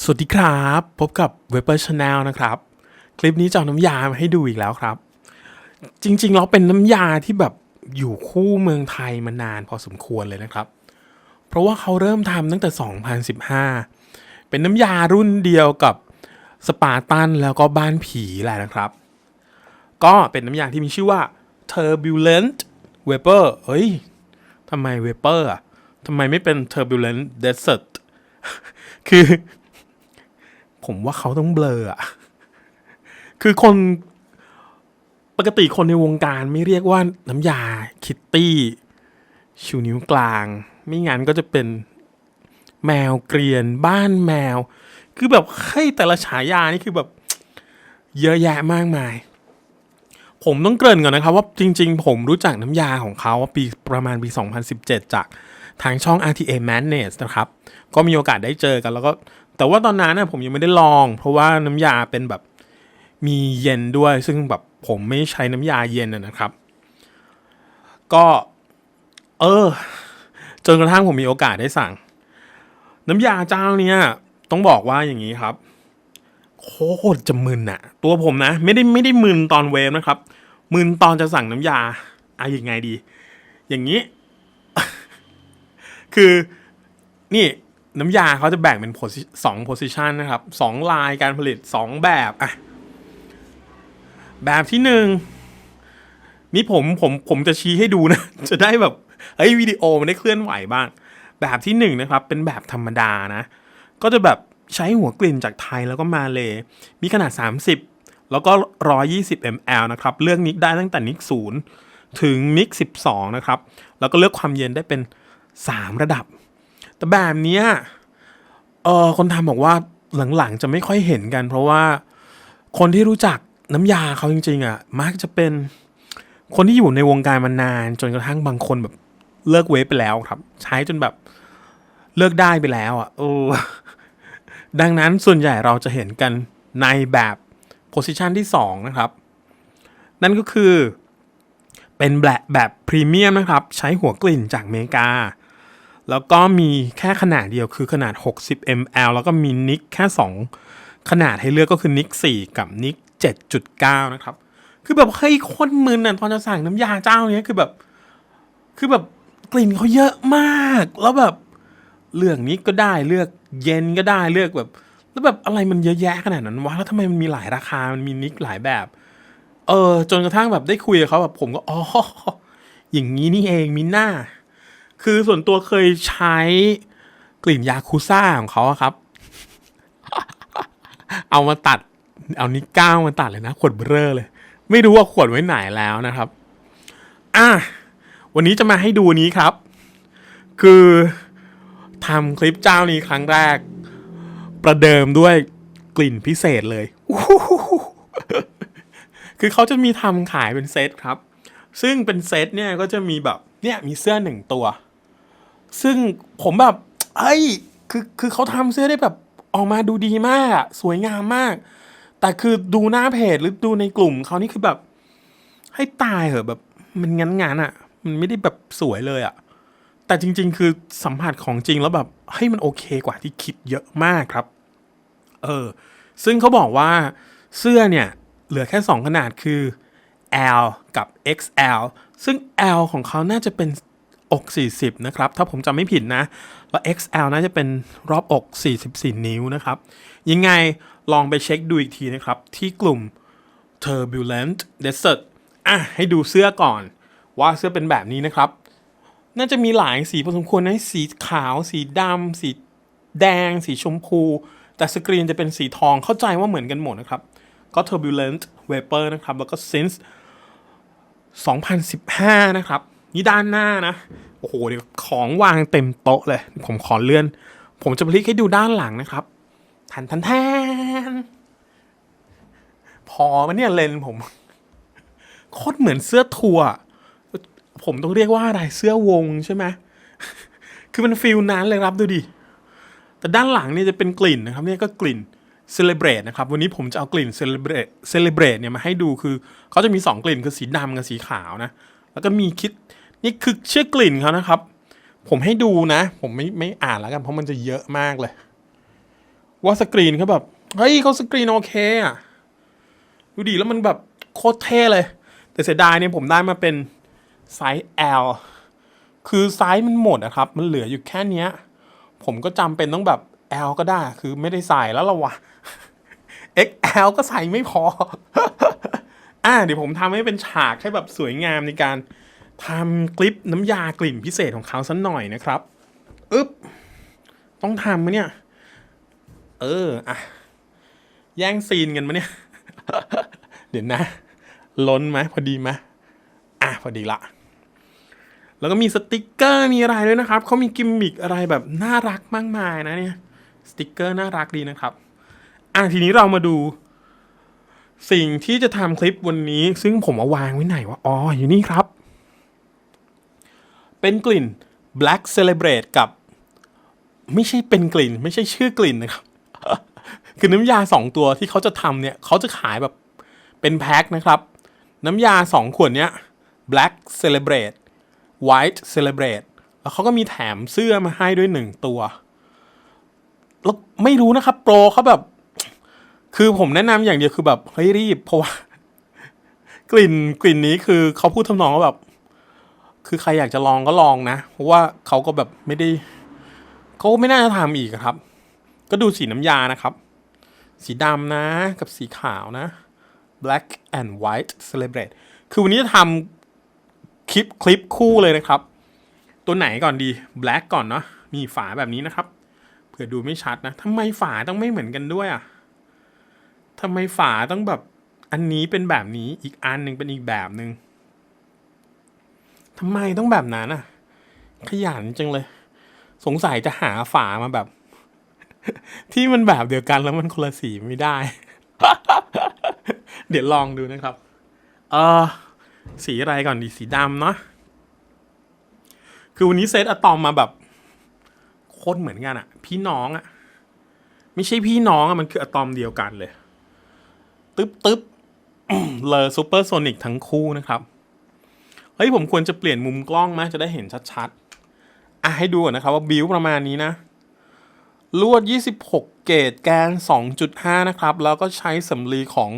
สวัสดีครับ พบกับ w e b e r Channel นะครับ คลิปนี้จะเอาน้ำยามาให้ดูอีกแล้วครับ จริงๆ แล้วเป็นน้ำยาที่แบบอยู่คู่เมืองไทยมานานพอสมควรเลยนะครับ เพราะว่าเขาเริ่มทำตั้งแต่ 2015 เป็นน้ำยารุ่นเดียวกับสปาร์ตันแล้วก็บ้านผีแหละนะครับ ก็เป็นน้ำยาที่มีชื่อว่า Turbulent Vapor เฮ้ยทำไม Vapor อะทำไมไม่เป็น Turbulent Desert คือ ผมว่าเขาต้องเบลออะคือคนปกติคนในวงการไม่เรียกว่าน้ำยาคิตตี้ชูนิ้วกลาง ไม่งั้นก็จะเป็นแมวเกรียนบ้านแมว คือแบบให้แต่ละฉายานี่คือแบบเยอะแยะมากมาย ผมต้องเกริ่นก่อนนะครับ ว่าจริงๆ ผมรู้จักน้ำยาของเขาว่าปีประมาณปี 2017 จากทางช่อง RTA Madness นะครับ ก็มีโอกาสได้เจอกันแล้วก็ แต่ว่าตอนนั้นนะผมยังไม่ได้ลอง เพราะว่าน้ำยาเป็นแบบมีเย็นด้วย ซึ่งแบบผมไม่ใช้น้ำยาเย็นนะครับ ก็ เออ จนกระทั่งผมมีโอกาสได้สั่ง น้ำยาเจ้าเนี้ยต้องบอกว่าอย่างนี้ครับโคตรจะมึนอะตัวผมนะ ไม่ได้ไม่ได้มึนตอนเวฟนะครับ มึนตอนจะสั่งน้ำยาอะยังไงดี อย่างนี้ คือ นี่ น้ำยาเขาจะแบ่งเป็นสองโพสิชันนะครับสองลายการผลิตสองแบบอะแบบที่หนึ่งนี่ผมผมผมจะชี้ให้ดูนะ จะได้แบบเฮ้ยวิดีโอมันได้เคลื่อนไหวบ้าง แบบที่หนึ่งนะครับ เป็นแบบธรรมดานะ ก็จะแบบใช้หัวกลิ่นจากไทยแล้วก็มาเลยมีขนาด 30 แล้วก็ 120 ml นะครับ เลือกนิกได้ตั้งแต่นิก0ถึงนิก12 นะครับ แล้วก็เลือกความเย็นได้เป็น 3 ระดับ แต่แบบเนี้ยเออคนทำบอกว่าหลังๆจะไม่ค่อยเห็นกัน เพราะว่าคนที่รู้จักน้ำยาเขาจริง ๆอะมักจะเป็นคนที่อยู่ในวงการมานาน จนกระทั่งบางคนแบบเลิกเวฟไปแล้วครับ ใช้จนแบบเลิกได้ไปแล้วอะเออดังนั้นส่วนใหญ่เราจะเห็นกันในแบบโพสิชันที่ 2 นะครับ นั่นก็คือเป็นแบบแบบพรีเมียมนะครับ ใช้หัวกลิ่นจากเมกา แล้วก็มีแค่ขนาดเดียวคือขนาด 60 ml แล้วก็มีนิกแค่ 2 ขนาดให้เลือกก็คือนิก4 กับนิก7.9 นะครับ คือแบบเฮ้ยคตรมึนอะตอนจะสั่งน้ำยาเจ้าเนี้ยคือแบบ คือแบบกลิ่นเขาเยอะมาก แล้วแบบเลือกนี้ก็ได้เลือกเย็นก็ได้เลือกแบบ แล้วแบบอะไรมันเยอะแยะขนาดนั้นวะแล้วทำไมมันมีหลายราคา มันมีนิกหลายแบบ เออ จนกระทั่งแบบได้คุยกับเขาแบบผมก็อ๋ออย่างนี้นี่เองมีหน้า คือส่วนตัวเคยใช้กลิ่นยาคูซ่าของเขาครับ เอามาตัด เอานิกก้าวมาตัดเลยนะ ขวดเบอร์เลย ไม่รู้ว่าขวดไว้ไหนแล้วนะครับ อะ วันนี้จะมาให้ดูนี้ครับ คือทำคลิปเจ้านี้ครั้งแรก ประเดิมด้วยกลิ่นพิเศษเลย คือเขาจะมีทำขายเป็นเซตครับ ซึ่งเป็นเซตเนี่ยก็จะมีแบบเนี่ยมีเสื้อหนึ่งตัว ซึ่งผมแบบเฮ้ยคือคือเขาทำเสื้อได้แบบออกมาดูดีมาก สวยงามมาก แต่คือดูหน้าเพจหรือดูในกลุ่มเขานี่คือแบบ ให้ตายเหอะแบบ มันงั้นงานอะมันไม่ได้แบบสวยเลยอะแต่จริง ๆ คือสัมผัสของจริงแล้วแบบเฮ้มันโอเคกว่าที่คิดเยอะมากครับ เออ ซึ่งเขาบอกว่าเสื้อเนี่ย เหลือแค่ 2 ขนาดคือ L กับ XL ซึ่ง L ของเขาน่าจะเป็น อก 40 นะครับ ถ้าผมจำไม่ผิดนะ แล้ว XL น่าจะเป็นรอบอก 44 นิ้วนะครับ ยังไงลองไปเช็คดูอีกทีนะครับ ที่กลุ่ม Turbulent Desert อะ ให้ดูเสื้อก่อน ว่าเสื้อเป็นแบบนี้นะครับ น่าจะมีหลายสีพอสมควรนะสีขาว สีดำสีแดง สีชมพู แต่สกรีนจะเป็นสีทองเข้าใจว่าเหมือนกันหมดนะครับ ก็ Turbulent Vapor นะครับ แล้วก็ Sense 2015 นะครับ นี่ด้านหน้านะโอ้โหเดี๋ยวของวางเต็มโต๊ะเลย ผมขอเลื่อน ผมจะพลิกให้ดูด้านหลังนะครับทันทันแทนพอมันเนี่ยเลนผมโคตรเหมือนเสื้อทัวร์ผมต้องเรียกว่าอะไรเสื้อวงใช่ไหมคือมันฟิลนั้นเลยครับดูดิ แต่ด้านหลังเนี่ยจะเป็นกลิ่นนะครับเนี่ยก็กลิ่น Celebrate นะครับ วันนี้ผมจะเอากลิ่น Celebrate Celebrate เนี่ยมาให้ดูคือเขาจะมี 2 กลิ่นคือสีดำกับสีขาวนะ แล้วก็มีคิด นี่คือชื่อกลิ่นเขานะครับ ผมให้ดูนะ ผมไม่ไม่อ่านแล้วกันเพราะมันจะเยอะมากเลย ว่าสกรีนเขาแบบเฮ้ยเขาสกรีนโอเคอะดูดีแล้วมันแบบโคตรเท่เลย แต่เสียดายเนี่ยผมได้มาเป็นไซส์ L คือไซส์มันหมดอะครับ มันเหลืออยู่แค่เนี้ยผมก็จำเป็นต้องแบบ L ก็ได้ คือไม่ได้ใส่แล้วละวะ XL ก็ใส่ไม่พอ อ่าเดี๋ยวผมทำให้เป็นฉากให้แบบสวยงามในการ ทำคลิปน้ำยากลิ่นพิเศษของเขาสักหน่อยนะครับอึ๊บต้องทำไหมเนี่ย เอออะแย่งซีนกันมาเนี่ย เดี๋ยวนะ ล้นไหมพอดีไหมอะพอดีละ แล้วก็มีสติกเกอร์มีอะไรด้วยนะครับ เขามีกิมมิกอะไรแบบน่ารักมากมายนะเนี่ย สติกเกอร์น่ารักดีนะครับ อะทีนี้เรามาดู สิ่งที่จะทำคลิปวันนี้ ซึ่งผมเอาวางไว้ไหนวะ อ๋ออยู่นี่ครับ เป็นกลิ่น Black Celebrate กับ ไม่ใช่เป็นกลิ่น ไม่ใช่ชื่อกลิ่นนะครับ คือน้ำยาสองตัวที่เขาจะทำเนี่ยเขาจะขายแบบเป็นแพ็คนะครับ น้ำยาสองขวดเนี้ย Black Celebrate White Celebrate แล้วเขาก็มีแถมเสื้อมาให้ด้วยหนึ่งตัว แล้วไม่รู้นะครับ โปรเขาแบบ คือผมแนะนำอย่างเดียวคือแบบเฮ้ยรีบเพราะว่ากลิ่นกลิ่นนี้คือเขาพูดทำนองว่าแบบ คือใครอยากจะลองก็ลองนะ เพราะว่าเขาก็แบบไม่ได้เขาไม่น่าจะทำอีกครับ ก็ดูสีน้ำยานะครับ สีดำนะกับสีขาวนะ black and white celebrate คือวันนี้จะทำคลิปคลิปคู่เลยนะครับ ตัวไหนก่อนดี black ก่อนเนาะมีฝาแบบนี้นะครับ เผื่อดูไม่ชัดนะทำไมฝาต้องไม่เหมือนกันด้วยอะทำไมฝาต้องแบบอันนี้เป็นแบบนี้อีกอันหนึ่งเป็นอีกแบบหนึ่ง ทำไมต้องแบบนั้นอะ ขยันจังเลย สงสัยจะหาฝามาแบบ ที่มันแบบเดียวกันแล้วมันคนละสีไม่ได้ เดี๋ยวลองดูนะครับ เออสีอะไรก่อนดีสีดำเนาะคือวันนี้เซตอะตอมมาแบบโคตรเหมือนกันอะพี่น้องอะไม่ใช่พี่น้องอะมันคืออะตอมเดียวกันเลย ตึ๊บตึ๊บเลอซูเปอร์โซนิกทั้งคู่นะครับ ฮ้ยผมควรจะเปลี่ยนมุมกล้องไหมจะได้เห็นชัดๆอะให้ดูก่อนนะครับว่าบิวประมาณนี้นะ ลวด 26 เกตแกน 2.5 นะครับ แล้วก็ใช้สำลีของ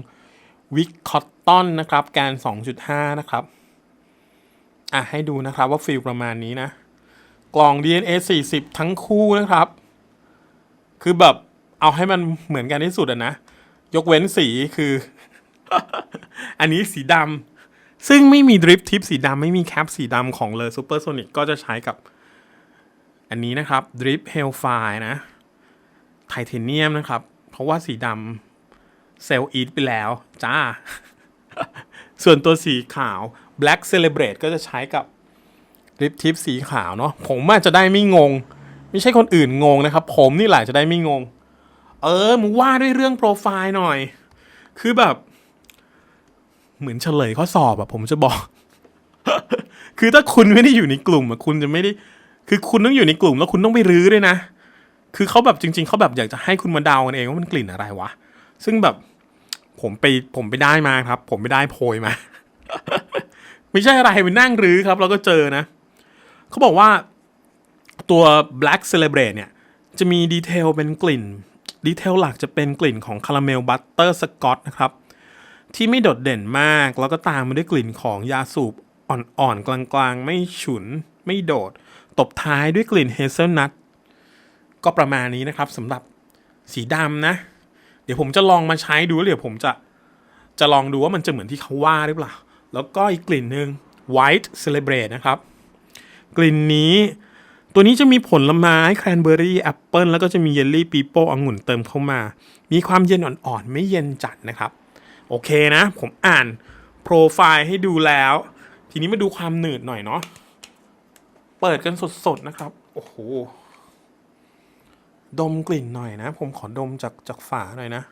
วิกคอตตอนนะครับ แกน 2.5 นะครับอะให้ดูนะครับว่าฟิลประมาณนี้นะ กล่อง DNA 40 ทั้งคู่นะครับ คือแบบเอาให้มันเหมือนกันที่สุดอะนะ ยกเว้นสีคือ อันนี้สีดำ ซึ่งไม่มีดริฟทิปสีดำไม่มีแคปสีดำของเลอซูเปอร์โซนิกก็จะใช้กับ อันนี้นะครับดริปเฮลไฟนะไทเทเนียมนะครับ เพราะว่าสีดำเซลล์อีทไปแล้ว จ้า ส่วนตัวสีขาว Black Celebrate ก็จะใช้กับริปทิปสีขาวเนาะผมอาจจะได้ไม่งง ไม่ใช่คนอื่นงงนะครับ ผมนี่แหละจะได้ไม่งง เออมึงว่าด้วยเรื่องโปรไฟล์หน่อย คือแบบ เหมือนเฉลยข้อสอบอะผมจะบอก คือถ้าคุณไม่ได้อยู่ในกลุ่มอะคุณจะไม่ได้ คือคุณต้องอยู่ในกลุ่มแล้วคุณต้องไปรื้อด้วยนะ คือเขาแบบจริง ๆเขาแบบอยากจะให้คุณมาเดากันเองว่ามันกลิ่นอะไรวะ ซึ่งแบบผมไปผมไปได้มาครับ ผมไปได้โพยมา ไม่ใช่อะไรไปนั่งรื้อครับ แล้วก็เจอนะเขาบอกว่าตัว Black Celebrate เนี่ย จะมีดีเทลเป็นกลิ่นดีเทลหลักจะเป็นกลิ่นของคาราเมลบัตเตอร์สกอตนะครับ ที่ไม่โดดเด่นมาก แล้วก็ตามมาด้วยกลิ่นของยาสูบอ่อนๆ กลางๆ ไม่ฉุน ไม่โดด ตบท้ายด้วยกลิ่นเฮเซลนัทก็ประมาณนี้นะครับสำหรับสีดำนะ เดี๋ยวผมจะลองมาใช้ดูเดี๋ยวผมจะจะลองดูว่ามันจะเหมือนที่เขาว่าหรือเปล่า แล้วก็อีกกลิ่นหนึ่ง White Celebrate นะครับ กลิ่นนี้ ตัวนี้จะมีผลไม้แครนเบอร์รี่แอปเปิลแล้วก็จะมีเยลลี่ปีโป้องุ่นเติมเข้ามา มีความเย็นอ่อนๆ ไม่เย็นจัดนะครับ โอเคนะ ผมอ่านโปรไฟล์ให้ดูแล้ว ทีนี้มาดูความหนืดหน่อยเนาะเปิดกันสดๆนะครับ โอ้โห ดมกลิ่นหน่อยนะ ผมขอดมจากจากฝาหน่อยนะ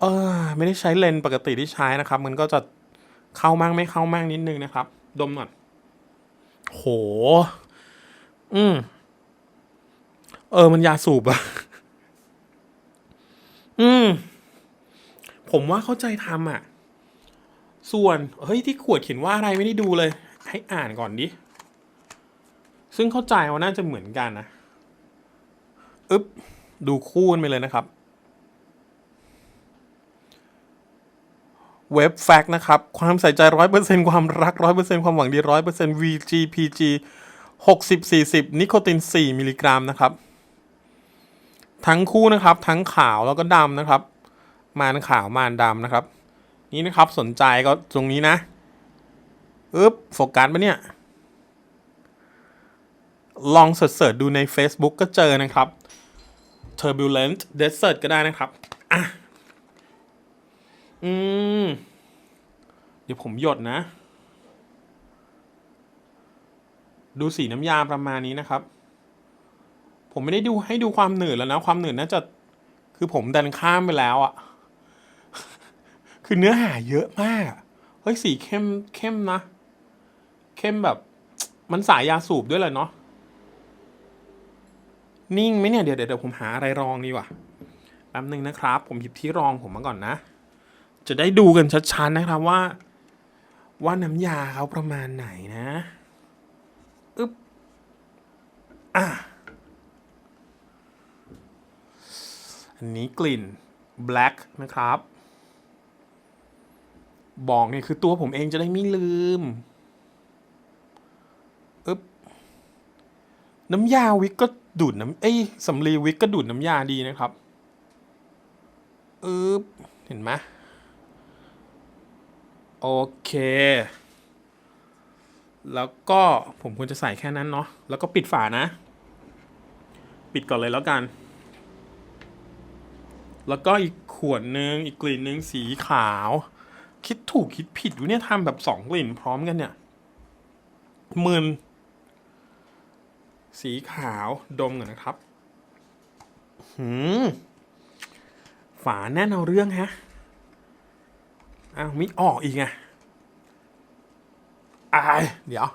เออ ไม่ได้ใช้เลนส์ปกติที่ใช้นะครับ มันก็จะเข้ามั่งไม่เข้ามั่งนิดนึงนะครับ ดมหน่อยโห อืม เออ มันยาสูบอะอืม ผมว่าเข้าใจทำอะ ส่วน เฮ้ยที่ขวดเขียนว่าอะไรไม่ได้ดูเลย ให้อ่านก่อนดิ ซึ่งเข้าใจว่าน่าจะเหมือนกันนะอึ๊บ ดูคู่กันไปเลยนะครับ เว็บแฟกนะครับ ความใส่ใจร้อยเปอร์เซ็นความรักร้อยเปอร์เซ็นความหวังดีร้อยเปอร์เซ็น VGPG หกสิบสี่สิบนิโคตินสี่มิลลิกรัมนะครับ ทั้งคู่นะครับ ทั้งขาวแล้วก็ดำนะครับ มานขาวมานดำนะครับ นี่นะครับสนใจก็ตรงนี้นะอึ๊บโฟกัสปะเนี่ย ลองเสิร์ชดูใน Facebook ก็เจอนะครับ turbulent desert ก็ได้นะครับอะอืม เดี๋ยวผมหยดนะ ดูสีน้ำยาประมาณนี้นะครับ ผมไม่ได้ดูให้ดูความหนืดแล้วนะ ความหนืดน่าจะ คือผมดันข้ามไปแล้วอะ คือเนื้อหาเยอะมาก เฮ้ยสีเข้มเข้มนะ เข้มแบบ มันสายยาสูบด้วยแหละเนาะ นิ่งไหมเนี่ย เดี๋ยวเดี๋ยวผมหาอะไรรองดีกว่าแป๊บหนึ่งนะครับ ผมหยิบที่รองผมมาก่อนนะ จะได้ดูกันชัดๆนะครับว่า ว่าน้ำยาเขาประมาณไหนนะอึ๊บอะอันนี้กลิ่น black นะครับ บอกเนี่ยคือตัวผมเองจะได้ไม่ลืมอึ๊บน้ำยาวิกก็ดูดน้ำเอ้ยสำลีวิกก็ดูดน้ำยาดีนะครับอึ๊บเห็นไหมโอเค แล้วก็ผมควรจะใส่แค่นั้นเนาะ แล้วก็ปิดฝานะ ปิดก่อนเลยแล้วกัน แล้วก็อีกขวดหนึ่งอีกกลิ่นหนึ่งสีขาว คิดถูกคิดผิดอยู่เนี่ยทำแบบสองกลิ่นพร้อมกันเนี่ยมืนสีขาวดมก่อนนะครับ หืม ฝาแน่นเอาเรื่องฮะ อ้าวมิออกอีกไงอายเดี๋ยว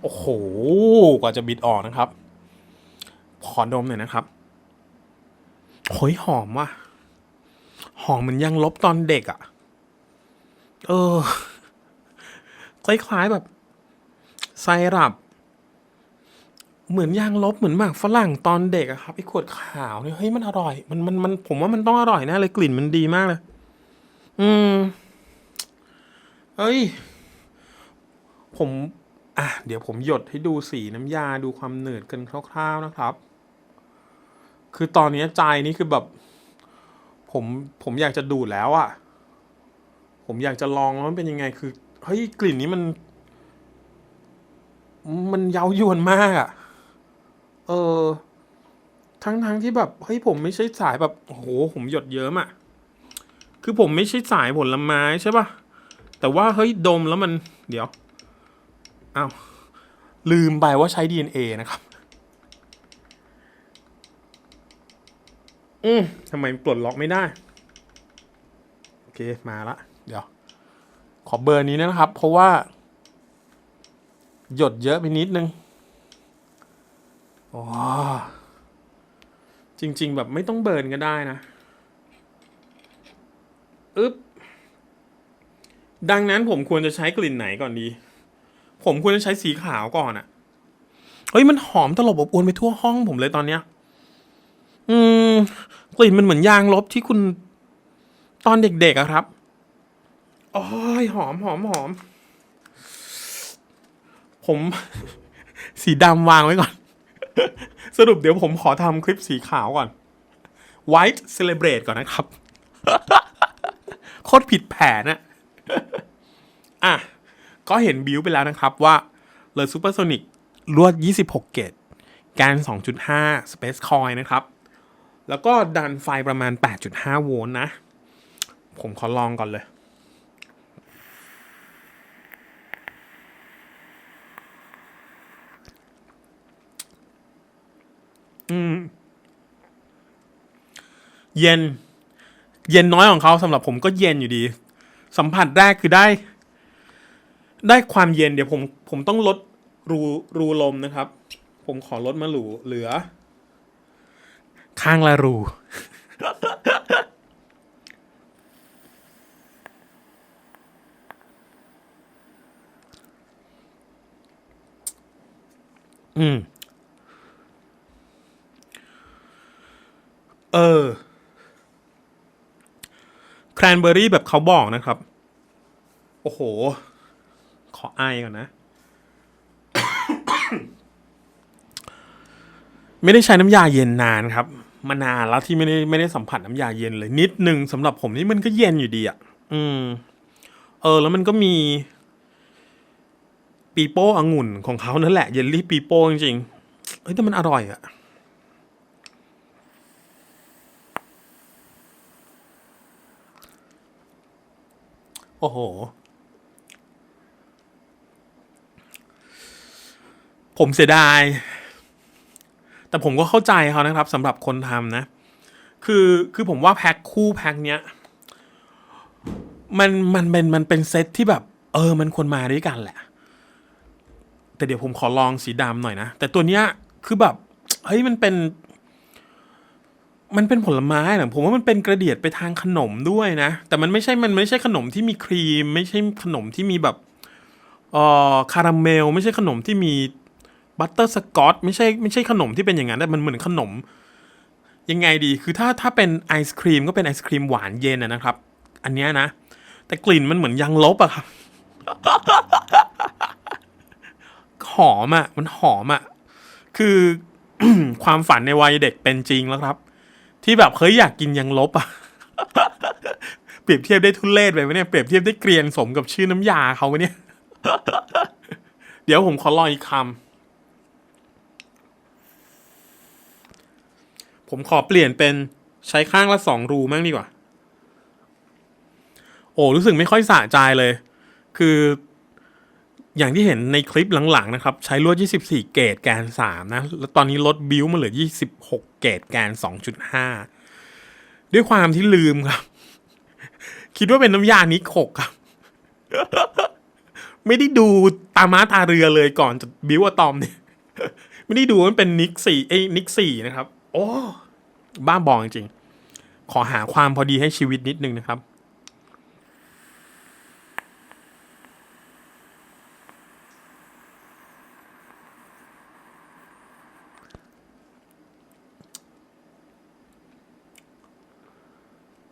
โอ้โห กว่าจะบิดออกนะครับ ขอดมหน่อยนะครับโหยหอมว่ะ อมเหมือนยังลบตอนเด็กอะ่ะ เออ คล้ายๆแบบไซรัปเหมือนยางลบเหมือนหมากฝรั่งตอนเด็กอะครับไอ้ขวดขาวเนี่ยเฮ้ยมันอร่อย มันมันมันผมว่ามันต้องอร่อยแน่เลยกลิ่นมันดีมากเลย อืมเอ้ย ผม อะ เดี๋ยวผมหยดให้ดูสีน้ำยาดูความหนืดกันคร่าวๆนะครับ คือตอนนี้ใจนี่คือแบบ ผมผมอยากจะดูดแล้วอะผมอยากจะลองว่ามันเป็นยังไง คือเฮ้ยกลิ่นนี้มัน มันเย้ายวนมากอะเออ ทั้งทั้งที่แบบเฮ้ยผมไม่ใช่สายแบบโอ้โหผมหยดเยอะอะคือผมไม่ใช่สายผลไม้ใช่ปะแต่ว่าเฮ้ยดมแล้วมัน เดี๋ยวอ้าวลืมไปว่าใช้ DNA นะครับ อืมทำไมปลดล็อกไม่ได้ โอเคมาละ เดี๋ยว ขอเบอร์นี้นะครับ เพราะว่า หยดเยอะไปนิดนึงโอ้จริง ๆ แบบไม่ต้องเบิร์นก็ได้นะอึ๊บดังนั้นผมควรจะใช้กลิ่นไหนก่อนดี ผมควรจะใช้สีขาวก่อนอะเฮ้ยมันหอมตลบอบอวนไปทั่วห้องผมเลยตอนเนี้ย อืมกลิ่นมันเหมือนยางลบที่คุณตอนเด็กๆอะครับโอ้ยหอมหอมหอม ผม สีดำวางไว้ก่อน สรุปเดี๋ยวผมขอทำคลิปสีขาวก่อน White Celebrate ก่อนนะครับ โคตรผิดแผนอะอะ ก็เห็นบิวไปแล้วนะครับว่าเลยซูเปอร์โซนิกลวด 26 เกตแกน 2.5 Space Coin นะครับ แล้วก็ดันไฟประมาณ 8.5 โวลต์นะ ผมขอลองก่อนเลยอืมเย็น เย็นน้อยของเขาสำหรับผมก็เย็นอยู่ดี สัมผัสแรกคือได้ ได้ความเย็นเดี๋ยวผม ผมต้องลดรูรูลมนะครับ ผมขอลดมาหรูเหลือ ข้างละรู อืม เออ แครนเบอรี่แบบเขาบอกนะครับ โอ้โห ขอไอก่อนนะไม่ได้ใช้น้ำยาเย็นนานครับ มานานแล้วที่ไม่ได้ไม่ได้สัมผัสน้ำยาเย็นเลยนิดนึงสำหรับผมนี่มันก็เย็นอยู่ดีอะ อืม เออ แล้วมันก็มี ปีโป้องุ่นของเขานั่นแหละเยลลี่ปีโป้จริงๆเฮ้ยแต่มันอร่อยอะโอ้โห ผมเสียดาย แต่ผมก็เข้าใจเขานะครับสำหรับคนทำนะ คือคือผมว่าแพ็คคู่แพ็คเนี้ย มันมันเป็นมันเป็นเซตที่แบบ เออ มันควรมาด้วยกันแหละ แต่เดี๋ยวผมขอลองสีดำหน่อยนะ แต่ตัวเนี้ยคือแบบเฮ้ยมันเป็น มันเป็นผลไม้นะผมว่ามันเป็นกระเดียดไปทางขนมด้วยนะ แต่มันไม่ใช่มันไม่ใช่ขนมที่มีครีม ไม่ใช่ขนมที่มีแบบเอ่อคาราเมล ไม่ใช่ขนมที่มี บัตเตอร์สกอตไม่ใช่ไม่ใช่ขนมที่เป็นอย่างนั้นแต่มันเหมือนขนม ยังไงดีคือถ้าถ้าเป็นไอศครีมก็เป็นไอศครีมหวานเย็นนะครับ อันเนี้ยนะ แต่กลิ่นมันเหมือนยางลบอะครับหอมอะมันหอมอะคือความฝันในวัยเด็กเป็นจริงแล้วครับ ที่แบบเฮ้ยอยากกินยางลบอะเปรียบเทียบได้ทุเรศไปไหมเนี่ยเปรียบเทียบได้เกรียนสมกับชื่อน้ำยาเขาไหมเนี่ย เดี๋ยวผมขอลองอีกคำ ผมขอเปลี่ยนเป็นใช้ข้างละสองรูมั่งดีกว่า โอ้รู้สึกไม่ค่อยสะใจเลย คืออย่างที่เห็นในคลิปหลังๆนะครับ ใช้ลวด 24 เกรดแกน 3 นะ แล้วตอนนี้ลดบิวมาเหลือ 26 เกรดแกน 2.5 ด้วยความที่ลืมครับ คิดว่าเป็นน้ำยานิโคกครับ ไม่ได้ดูตาม้าตาเรือเลยก่อนจะบิวอะตอมเนี่ย ไม่ได้ดูมันเป็นนิกสี่เอ้นิกสี่นะครับ โอ้ บ้าบองจริงๆ ขอหาความพอดีให้ชีวิตนิดนึงนะครับ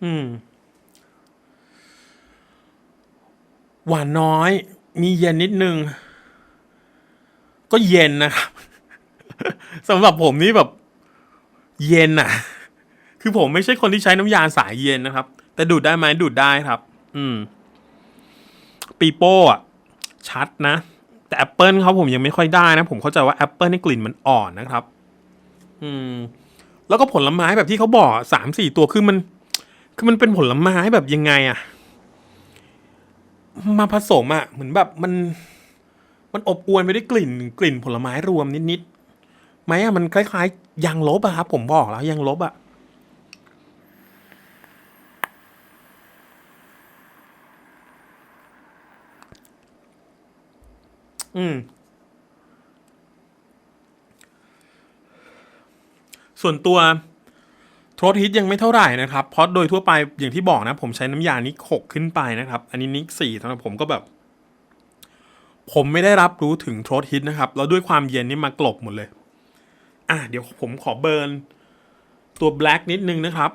อืม หวานน้อย มีเย็นนิดนึง ก็เย็นนะครับสำหรับผมนี่แบบ เย็นอะคือผมไม่ใช่คนที่ใช้น้ำยาสายเย็นนะครับ แต่ดูดได้ไหมดูดได้ครับ อืมปีโป้อะชัดนะ แต่แอปเปิลเขาผมยังไม่ค่อยได้นะ ผมเข้าใจว่าแอปเปิลนี่กลิ่นมันอ่อนนะครับ อืม แล้วก็ผลไม้แบบที่เขาบอกสามสี่ตัวคือมัน คือมันเป็นผลไม้แบบยังไงอะมาผสมอะเหมือนแบบมัน มันอบอวลไปด้วยกลิ่น กลิ่นผลไม้รวมนิดๆ ไหมอะมันคล้ายๆยางลบอะครับ ผมบอกแล้วยางลบอะอืม ส่วนตัวโทรฮิตยังไม่เท่าไหร่นะครับ เพราะโดยทั่วไปอย่างที่บอกนะ ผมใช้น้ำยานิกหกขึ้นไปนะครับ อันนี้นิกสี่สำหรับผมก็แบบ ผมไม่ได้รับรู้ถึงโทรฮิตนะครับ แล้วด้วยความเย็นนี่มากลบหมดเลย อะเดี๋ยวผมขอเบิร์นตัวแบล็กนิดนึงนะครับ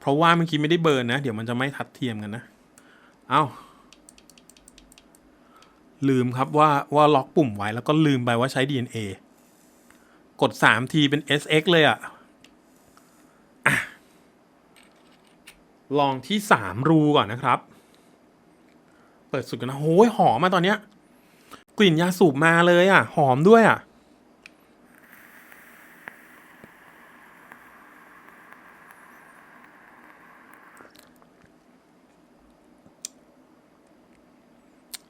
เพราะว่าเมื่อกี้ไม่ได้เบิร์นนะ เดี๋ยวมันจะไม่ทัดเทียมกันนะ เอา้า ลืมครับว่าว่าล็อกปุ่มไว้แล้วก็ลืมไปว่าใช้ DNA กด 3 ทีเป็น SX เลยอะอะลองที่ 3 รูก่อนนะครับ เปิดสุดกันนะโอ้ยหอมมาตอนเนี้ย กลิ่นยาสูบมาเลยอะหอมด้วยอะ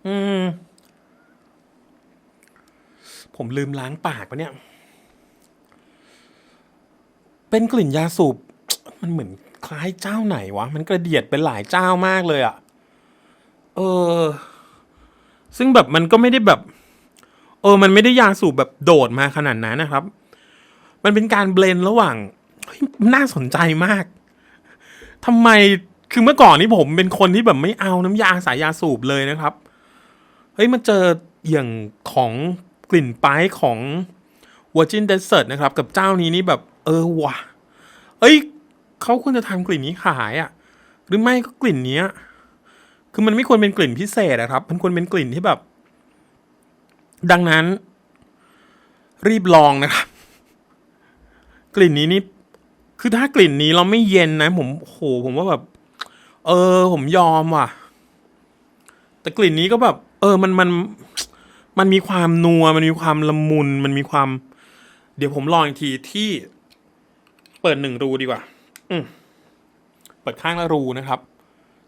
อืม ผมลืมล้างปากปะเนี่ย เป็นกลิ่นยาสูบ มันเหมือนคล้ายเจ้าไหนวะ มันกระเดียดเป็นหลายเจ้ามากเลยอะ่ะ เออ ซึ่งแบบมันก็ไม่ได้แบบ เออ มันไม่ได้ยาสูบแบบโดดมาขนาดนั้นนะครับ มันเป็นการเบลนระหว่างน่าสนใจมาก ทำไม คือเมื่อก่อนนี้ผมเป็นคนที่แบบไม่เอาน้ำยาสายยาสูบเลยนะครับ เฮ้ย มาเจออย่างของ กลิ่นไปของ Virgin Desert นะครับ กับเจ้านี้นี่แบบเออว่ะ เอ้ยเขาควรจะทำกลิ่นนี้ขายอะ่ะ หรือไม่ก็กลิ่นนี้คือมันไม่ควรเป็นกลิ่นพิเศษอะครับ มันควรเป็นกลิ่นที่แบบ ดังนั้น รีบลองนะครับ กลิ่นนี้นี่คือถ้ากลิ่นนี้เราไม่เย็นนะ ผมโหผมว่าแบบ เออ ผมยอมว่ะ แต่กลิ่นนี้ก็แบบ เออ มันมัน มันมีความนัว มันมีความละมุน มันมีความ เดี๋ยวผมลองอีกทีที่ เปิดหนึ่งรูดีกว่า อืเปิดข้างละรูนะครับ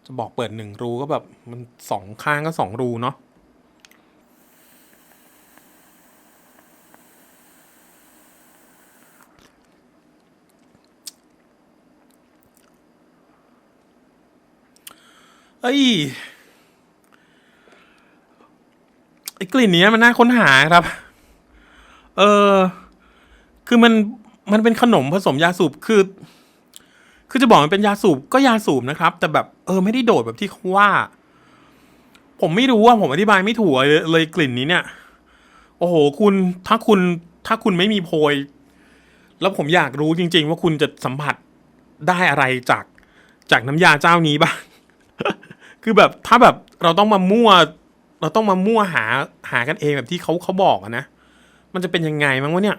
จะบอกเปิดหนึ่งรูก็แบบ มันสองข้างก็สองรูเนาะเอ้ย ไอ้ กลิ่นนี้มันน่าค้นหาครับ เออ คือมันมันเป็นขนมผสมยาสูบ คือ คือจะบอกมันเป็นยาสูบก็ยาสูบนะครับ แต่แบบ เออ ไม่ได้โดดแบบที่เขาว่า ผมไม่รู้ว่าผมอธิบายไม่ถูกเลยเลยกลิ่นนี้เนี่ย โอ้โห คุณถ้าคุณถ้าคุณไม่มีโพย แล้วผมอยากรู้จริง ๆ ว่าคุณจะสัมผัสได้อะไรจากจากน้ำยาเจ้านี้บ้าง คือแบบถ้าแบบเราต้องมามั่ว เราต้องมามั่วหาหากันเองแบบที่เขาเขาบอกอะนะ มันจะเป็นยังไงมั้งวะเนี่ย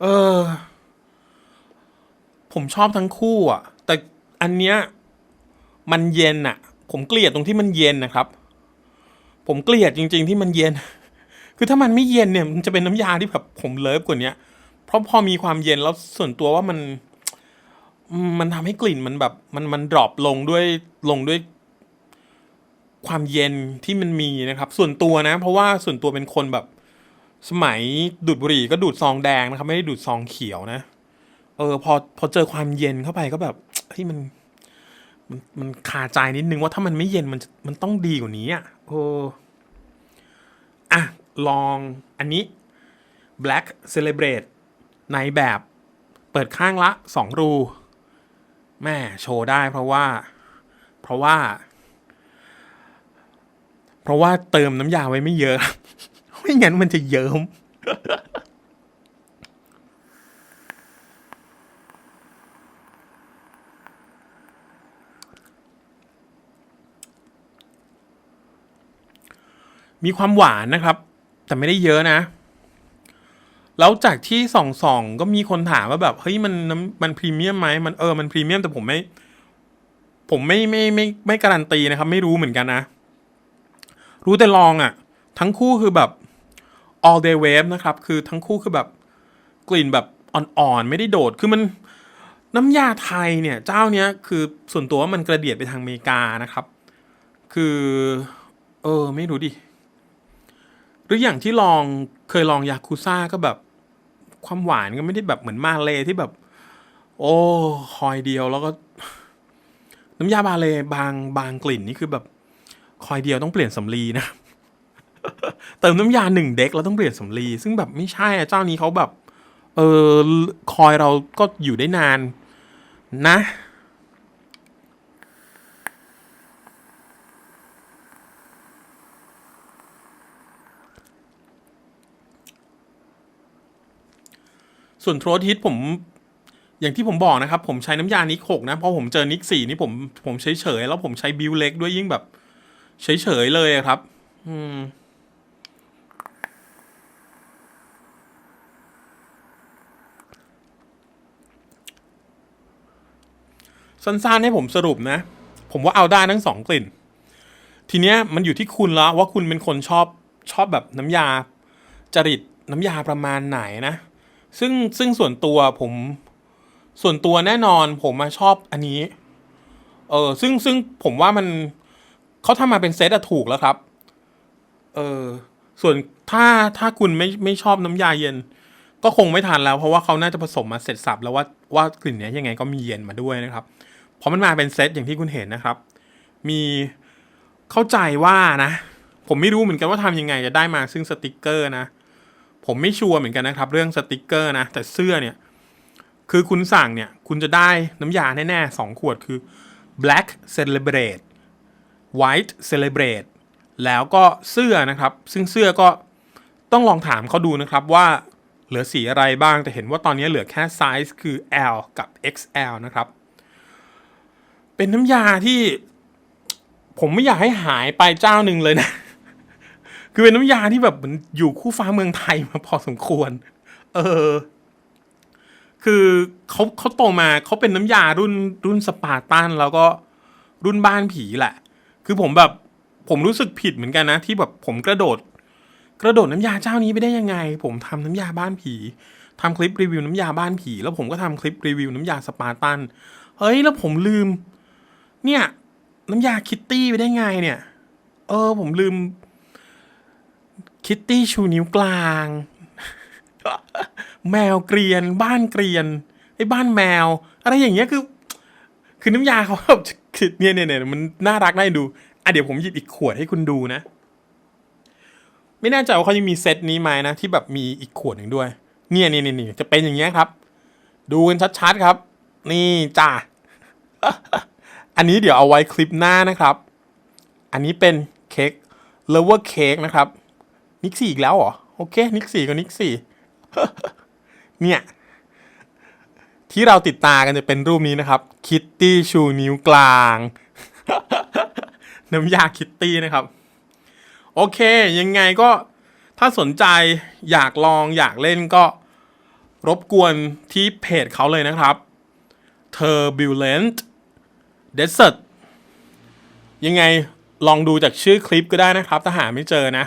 เออ ผมชอบทั้งคู่อะ แต่อันเนี้ยมันเย็นอะ ผมเกลียดตรงที่มันเย็นนะครับ ผมเกลียดจริง ๆ ที่มันเย็น คือถ้ามันไม่เย็นเนี่ยมันจะเป็นน้ำยาที่แบบผมเลิฟกว่าเนี้ยเพราะพอมีความเย็นแล้วส่วนตัวว่ามัน มันทำให้กลิ่นมันแบบ มันมันดรอปลงด้วยลงด้วย ความเย็นที่มันมีนะครับ ส่วนตัวนะ เพราะว่าส่วนตัวเป็นคนแบบ สมัยดูดบุหรี่ก็ดูดซองแดงนะครับ ไม่ได้ดูดซองเขียวนะเออพอพอเจอความเย็นเข้าไปก็แบบเฮ้ยมันมันมันคาใจนิดนึงว่าถ้ามันไม่เย็นมันมันต้องดีกว่านี้อะโอ้อะ ลองอันนี้ Black Celebrate ในแบบเปิดข้างละสองรูแม่โชว์ได้เพราะว่า เพราะว่า เพราะว่าเติมน้ำยาไว้ไม่เยอะ ไม่งั้นมันจะเยิ้มมีความหวานนะครับ แต่ไม่ได้เยอะนะ แล้วจากที่ส่องส่องก็มีคนถามว่าแบบเฮ้ยมันมันพรีเมียมไหมมันเออมันพรีเมียมแต่ผมไม่ ผมไม่ไม่ไม่ไม่ไม่การันตีนะครับ ไม่รู้เหมือนกันนะ รู้แต่ลองอะ่ะ ทั้งคู่คือแบบ all day wave นะครับ คือทั้งคู่คือแบบกลิ่นแบบอ่อนๆ ไม่ได้โดด คือมันน้ำยาไทยเนี่ย เจ้าเนี้ยคือส่วนตัวว่ามันกระเดียดไปทางอเมริกานะครับ คือ เออ ไม่รู้ดิ หรืออย่างที่ลองเคยลองยาคูซ่าก็แบบ ความหวานก็ไม่ได้แบบเหมือนมาเลที่แบบ โอ้คอยเดียวแล้วก็ น้ำยาบาเลบางบางกลิ่นนี่คือแบบ คอยเดียวต้องเปลี่ยนสำลีนะเติมน้ำยาหนึ่งเด็กแล้วต้องเปลี่ยนสำลีซึ่งแบบไม่ใช่อะเจ้านี้เขาแบบ เออคอยเราก็อยู่ได้นานนะ ส่วนโทรทิตผมอย่างที่ผมบอกนะครับ ผมใช้น้ำยานิกหกนะเพราะผมเจอนิกสี่นี่ผมผมเฉยเฉยแล้วผมใช้บิวเล็กด้วยยิ่งแบบ เฉยเฉยเลยครับ อืมสั้นๆให้ผมสรุปนะ ผมว่าเอาได้ทั้งสองกลิ่น ทีเนี้ยมันอยู่ที่คุณแล้วว่าคุณเป็นคนชอบชอบแบบน้ำยาจริตน้ำยาประมาณไหนนะ ซึ่งซึ่งส่วนตัวผม ส่วนตัวแน่นอนผมมาชอบอันนี้ เออซึ่งซึ่งผมว่ามันเขาทำมาเป็นเซตอะถูกแล้วครับ เออส่วนถ้าถ้าคุณไม่ไม่ชอบน้ำยาเย็น ก็คงไม่ทันแล้ว เพราะว่าเขาน่าจะผสมมาเสร็จสับแล้วว่าว่ากลิ่นเนี้ยยังไงก็มีเย็นมาด้วยนะครับ เพราะมันมาเป็นเซตอย่างที่คุณเห็นนะครับ มีเข้าใจว่านะ ผมไม่รู้เหมือนกันว่าทำยังไงจะได้มาซึ่งสติกเกอร์นะ ผมไม่ชัวร์เหมือนกันนะครับ เรื่องสติกเกอร์นะ แต่เสื้อเนี่ย คือคุณสั่งเนี่ย คุณจะได้น้ำยาแน่ๆสองขวดคือ black celebrate white celebrate แล้วก็เสื้อนะครับ ซึ่งเสื้อก็ต้องลองถามเขาดูนะครับว่าเหลือสีอะไรบ้าง แต่เห็นว่าตอนนี้เหลือแค่ไซส์คือ L กับ XL นะครับ เป็นน้ำยาที่ผมไม่อยากให้หายไปเจ้าหนึ่งเลยนะ คือเป็นน้ำยาที่แบบเหมือนอยู่คู่ฟ้าเมืองไทยมาพอสมควร เออ คือเขาเขาโตมาเขาเป็นน้ำยารุ่นรุ่นสปาร์ตันแล้วก็รุ่นบ้านผีแหละ คือผมแบบผมรู้สึกผิดเหมือนกันนะ ที่แบบผมกระโดด กระโดดน้ำยาเจ้านี้ไปได้ยังไง ผมทำน้ำยาบ้านผีทำคลิปรีวิวน้ำยาบ้านผี แล้วผมก็ทำคลิปรีวิวน้ำยาสปาร์ตัน เฮ้ย แล้วผมลืม เนี่ย น้ำยาคิตตี้ไปได้ไงเนี่ย เออ ผมลืม คิตตี้ชูนิ้วกลาง แมวเกรียน บ้านเกรียนไอ้บ้านแมว อะไรอย่างเงี้ยคือ คือน้ำยาเขาแบบเนี่ยเนี่ยเนี่ยมันน่ารักน่าดูอะเดี๋ยวผมหยิบอีกขวดให้คุณดูนะ ไม่แน่ใจว่าเขายังมีเซตนี้ไหมนะ ที่แบบมีอีกขวดหนึ่งด้วย เนี่ยเนี่นี่นี่จะเป็นอย่างเงี้ยครับ ดูกันชัดๆครับ นี่จ้าอันนี้เดี๋ยวเอาไว้คลิปหน้านะครับ อันนี้เป็นเค้กเลเวอร์เค้กนะครับ นิกสี่อีกแล้วเหรอ โอเค นิกสี่กับนิกสี่เนี่ย ที่เราติดตากันจะเป็นรูปนี้นะครับ คิตตี้ชูนิ้วกลาง น้ำยาคิตตี้นะครับ โอเค ยังไงก็ถ้าสนใจอยากลองอยากเล่นก็รบกวนที่เพจเขาเลยนะครับ Turbulent Desert ยังไงลองดูจากชื่อคลิปก็ได้นะครับ ถ้าหาไม่เจอนะ